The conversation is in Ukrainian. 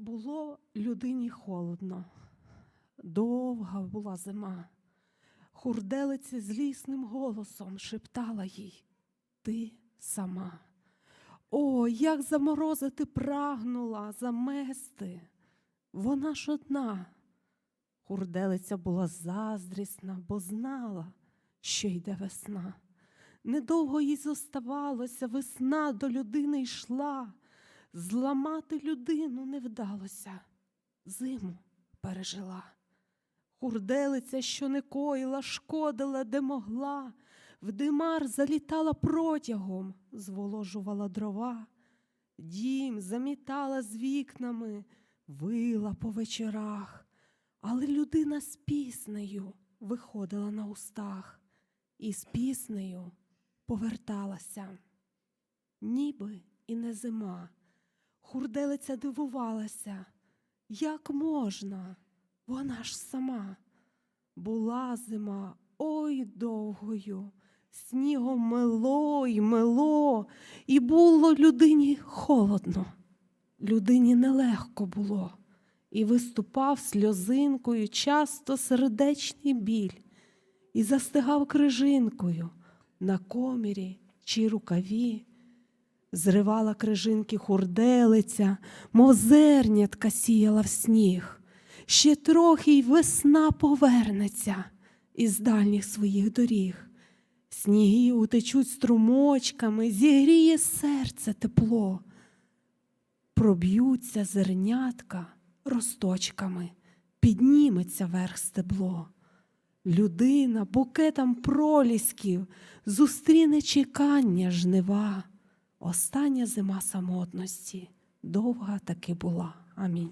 Було людині холодно, довга була зима. Хурделиця злісним голосом шептала їй Ти сама. О, як заморозити прагнула, замести. Вона ж одна. Хурделиця була заздрісна, бо знала, що йде весна. Недовго їй зоставалося, весна до людини йшла. Зламати людину не вдалося, зиму пережила. Хурделиця, що не коїла, шкодила, де могла, в димар залітала протягом, зволожувала дрова, дім замітала з вікнами, вила по вечорах, але людина з піснею виходила на устах і з піснею поверталася. Ніби і не зима. Хурделиця дивувалася, як можна, вона ж сама. Була зима, ой довгою, снігом мело й мело, і було людині холодно. Людині нелегко було, і виступав сльозинкою часто сердечний біль, і застигав крижинкою на комірі чи рукаві. Зривала крижинки хурделиця, мов зернятка сіяла в сніг. Ще трохи й весна повернеться із дальніх своїх доріг. Сніги утечуть струмочками, зігріє серце тепло. Проб'ються зернятка росточками, підніметься верх стебло. Людина букетом пролісків зустріне чекання жнива. Остання зима самотності довга таки була. Амінь.